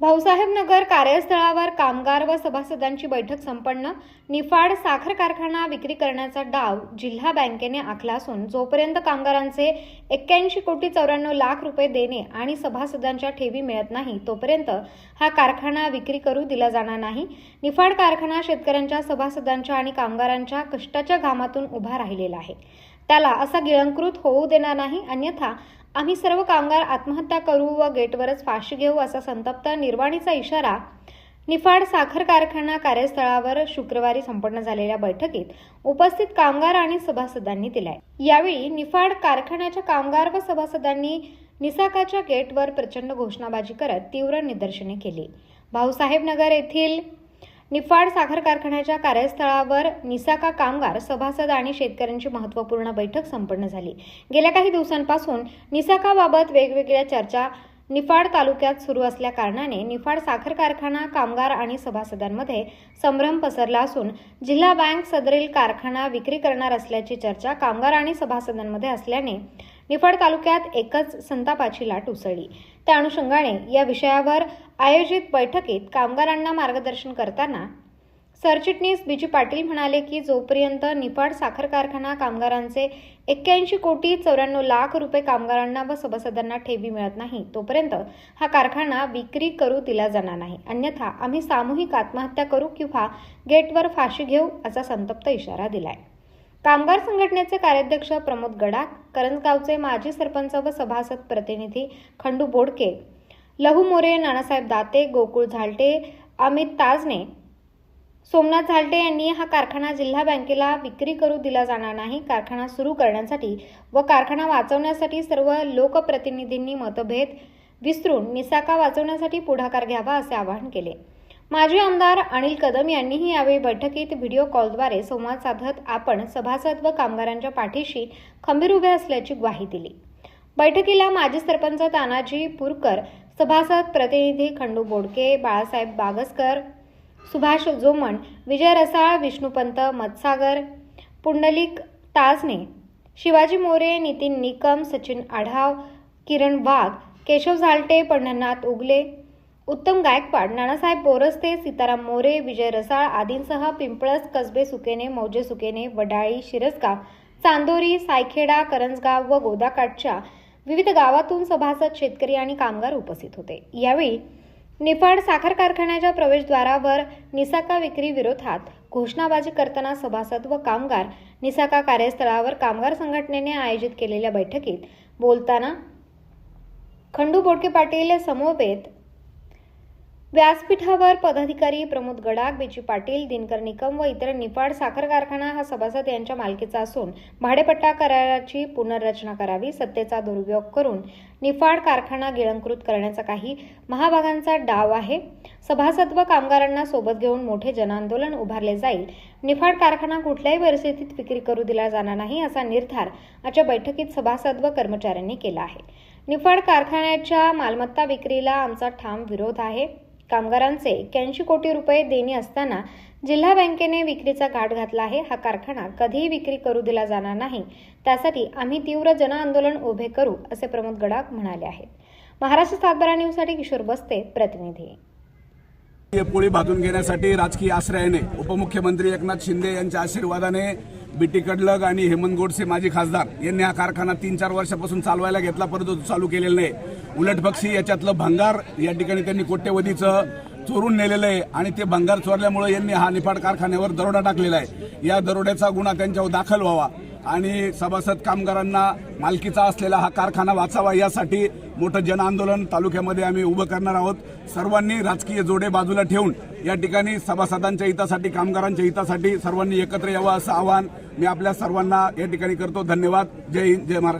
भाऊसाहेब नगर कार्यस्थळावर कामगार व सभासदांची बैठक संपन्न. निफाड साखर कारखाना विक्री करण्याचा डाव जिल्हा बँकेने आखला असून जोपर्यंत कामगारांचे एक्क्याऐंशी कोटी चौऱ्याण्णव लाख रुपये देणे आणि सभासदांच्या ठेवी मिळत नाही तोपर्यंत हा कारखाना विक्री करू दिला जाणार नाही. निफाड कारखाना शेतकऱ्यांच्या सभासदांच्या आणि कामगारांच्या कष्टाच्या घामातून उभा राहिलेला आहे. त्याला असा गिळंकृत होऊ देणार नाही अन्यथा आम्ही सर्व कामगार आत्महत्या करू व गेटवरच फाशी घेऊ असा संतप्त निर्वाणीचा इशारा निफाड साखर कारखाना कार्यस्थळावर शुक्रवारी संपन्न झालेल्या बैठकीत उपस्थित कामगार आणि सभासदांनी दिलाय. यावेळी निफाड कारखान्याच्या कामगार व सभासदांनी निसाकाच्या गेटवर प्रचंड घोषणाबाजी करत तीव्र निदर्शने केली. भाऊसाहेब नगर येथील निफाड साखर कारखान्याच्या कार्यस्थळावर निसाका कामगार सभासद आणि शेतकऱ्यांची महत्त्वपूर्ण बैठक संपन्न झाली. गेल्या काही दिवसांपासून निसाकाबाबत वेगवेगळ्या चर्चा निफाड तालुक्यात सुरू असल्या कारणाने निफाड साखर कारखाना कामगार आणि सभासदांमध्ये संभ्रम पसरला असून जिल्हा बँक सदरील कारखाना विक्री करणार असल्याची चर्चा कामगार आणि सभासदांमध्ये असल्याने निफाड तालुक्यात एकच संतापाची लाट उसळली. त्या अनुषंगाने या विषयावर आयोजित बैठकीत कामगारांना मार्गदर्शन करताना सरचिटणीस बीजी पाटील म्हणाले की जोपर्यंत निफाड साखर कारखाना कामगारांचे एक्क्याऐंशी कोटी चौऱ्याण्णव लाख रुपये कामगारांना व सभासदांना ठेवी मिळत नाही तोपर्यंत हा कारखाना विक्री करू दिला जाणार नाही. अन्यथा आम्ही सामूहिक आत्महत्या करू किंवा गेटवर फाशी घेऊ असा संतप्त इशारा दिलाय. कामगार संघटनेचे कार्याध्यक्ष प्रमोद गडाख करंजगावचे माजी सरपंच व सभासद प्रतिनिधी खंडू बोडके लहू मोरे नानासाहेब दाते गोकुळ झालटे अमित ताजने सोमनाथ झालटे यांनी हा कारखाना जिल्हा बँकेला विक्री करू दिला जाणार नाही. कारखाना सुरू करण्यासाठी व कारखाना वाचवण्यासाठी सर्व लोकप्रतिनिधींनी मतभेद विसरून निसाका वाचवण्यासाठी पुढाकार घ्यावा असे आवाहन केले. माजी आमदार अनिल कदम यांनीही यावेळी बैठकीत व्हिडिओ कॉलद्वारे संवाद साधत आपण सभासद व कामगारांच्या पाठीशी खंबीर उभे असल्याची ग्वाही दिली. बैठकीला माजी सरपंच तानाजी पुरकर सभासद प्रतिनिधी खंडू बोडके बाळासाहेब बागसकर सुभाष जोमण विजय रसाळ विष्णुपंत मत्सागर पुंडलिक ताजने शिवाजी मोरे नितीन निकम सचिन आढाव किरण वाघ केशव झालटे पंढरनाथ उगले उत्तम गायकवाड नानासाहेब बोरस्ते सीताराम मोरे विजय रसाळ आदींसह पिंपळस कसबे सुकेने मौजे सुकेने वडाळी शिरसगाव चांदोरी सायखेडा करंजगाव व गोदाकाठच्या विविध गावातून सभासद शेतकरी आणि कामगार उपस्थित होते. यावेळी निफाड साखर कारखान्याच्या प्रवेशद्वारावर निसाका विक्री विरोधात घोषणाबाजी करताना सभासद व कामगार निसाका कार्यस्थळावर कामगार संघटनेने आयोजित केलेल्या बैठकीत बोलताना खंडू बोडके पाटील समवेत व्यासपीठावर पदाधिकारी प्रमोद गडाख बेची पाटील दिनकर निकम व इतर निफाड साखर कारखाना हा सभासद यांच्या मालकीचा असून भाडेपट्टा कराराची पुनर्रचना करावी सत्तेचा दुरुपयोग करून निफाड कारखाना गिळंकृत करण्याचा काही महाभागांचा डाव आहे. सभासद व कामगारांना सोबत घेऊन मोठे जनआंदोलन उभारले जाईल. निफाड कारखाना कुठल्याही परिस्थितीत विक्री करू दिला जाणार नाही असा निर्धार आजच्या बैठकीत सभासद व कर्मचाऱ्यांनी केला आहे. निफाड कारखान्याच्या मालमत्ता विक्रीला आमचा ठाम विरोध आहे. कामगारांचे एक्क्याऐंशी कोटी रुपये देणी असताना जिल्हा बँकेने विक्रीचा घाट घातला आहे. हा कारखाना कधीही विक्री करू दिला जाणार नाही. त्यासाठी आम्ही तीव्र जनआंदोलन उभे करू असे प्रमोद गडाख म्हणाले आहेत. महाराष्ट्र सातबारा न्यूजसाठी किशोर बस्ते प्रतिनिधी. हे पोळी भाजून घेण्यासाठी राजकीय आश्रयाने उपमुख्यमंत्री एकनाथ शिंदे यांच्या आशीर्वादाने बीटी कडलग आणि हेमंत गोडसे माजी खासदार यांनी हा कारखाना तीन चार वर्षापासून चालवायला घेतला परंतु चालू केलेला नाही. उलट पक्षी याच्यातलं भंगार या ठिकाणी त्यांनी कोट्यवधीचं चोरून नेलेलं आहे आणि ते भंगार चोरल्यामुळे यांनी हा निफाड कारखान्यावर दरोडा टाकलेला आहे. या दरोड्याचा गुन्हा त्यांच्यावर दाखल व्हावा. आणि सभासद कामगारांना मालकीचा असलेला हा कारखाना वाचावा यासाठी मोठं जनआंदोलन तालुक्यामध्ये आम्ही उभं करणार आहोत. सर्वांनी राजकीय जोडे बाजूला ठेवून या ठिकाणी सभासदांच्या हितासाठी कामगारांच्या हितासाठी सर्वांनी एकत्र यावं असं आवाहन मी आपल्या सर्वांना या ठिकाणी करतो. धन्यवाद. जय हिंद जय महाराष्ट्र.